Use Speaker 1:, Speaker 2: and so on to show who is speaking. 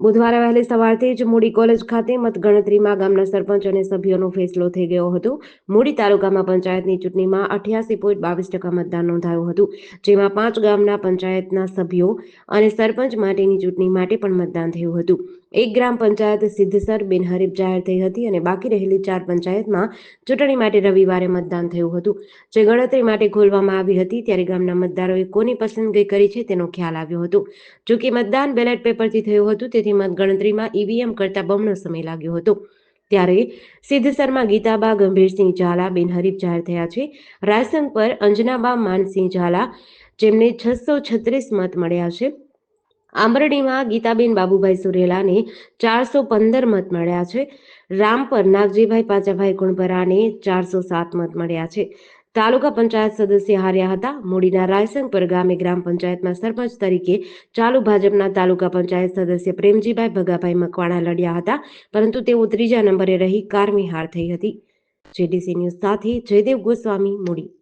Speaker 1: બુધવારે વહેલી સવારથી જ મૂડી કોલેજ ખાતે મતગણતરીમાં ગામના સરપંચ અને સભ્યોનો ફેસલો થઈ ગયો હતો. મૂડી તાલુકામાં પંચાયતની ચૂંટણીમાં અઠ્યાસી પોઈન્ટ બાવીસ ટકા મતદાન નોંધાયું હતું, જેમાં પાંચ ગામના પંચાયતના સભ્યો અને સરપંચ માટેની ચૂંટણી માટે પણ મતદાન થયું હતું. એક ગ્રામ પંચાયત સિદ્ધસર બિનહરીફ જાહેર થઈ હતી અને બાકી રહેલી ચાર પંચાયતમાં ચૂંટણી માટે રવિવારે મતદાન થયું હતું. જે ગણતરી માટે ખોલવામાં આવી હતી ત્યારે ગામના મતદારોએ કોની પસંદગી કરી છે તેનો ખ્યાલ આવ્યો હતો. જો કે મતદાન બેલેટ પેપરથી થયું હતું, તેથી મતગણતરીમાં ઈવીએમ કરતા બમણો સમય લાગ્યો હતો. ત્યારે સિદ્ધસરમાં ગીતાબા ગંભીરસિંહ ઝાલા બિનહરીફ જાહેર થયા છે. રાયસંગ પર અંજનાબા માનસિંહ ઝાલા, જેમને છસો છત્રીસ મત મળ્યા છે. આંબરડીમાં ગીતાબેન બાબુભાઈ સુરેલાને ચારસો પંદર મત મળ્યા છે. રામપર નાગજીભાઈ પાચાભાઈ ગુણભરાને ચારસો સાત મત મળ્યા છે. તાલુકા પંચાયત સદસ્ય હાર્યા હતા. મૂડીના રાયસંગપર ગામે ગ્રામ પંચાયતમાં સરપંચ તરીકે ચાલુ ભાજપના તાલુકા પંચાયત સદસ્ય પ્રેમજીભાઈ ભગાભાઈ મકવાણા લડ્યા હતા. પરંતુ તેઓ ત્રીજા નંબરે રહી કારમી હાર થઈ હતી. જેડીસી ન્યૂઝ સાથે જયદેવ ગોસ્વામી, મૂડી.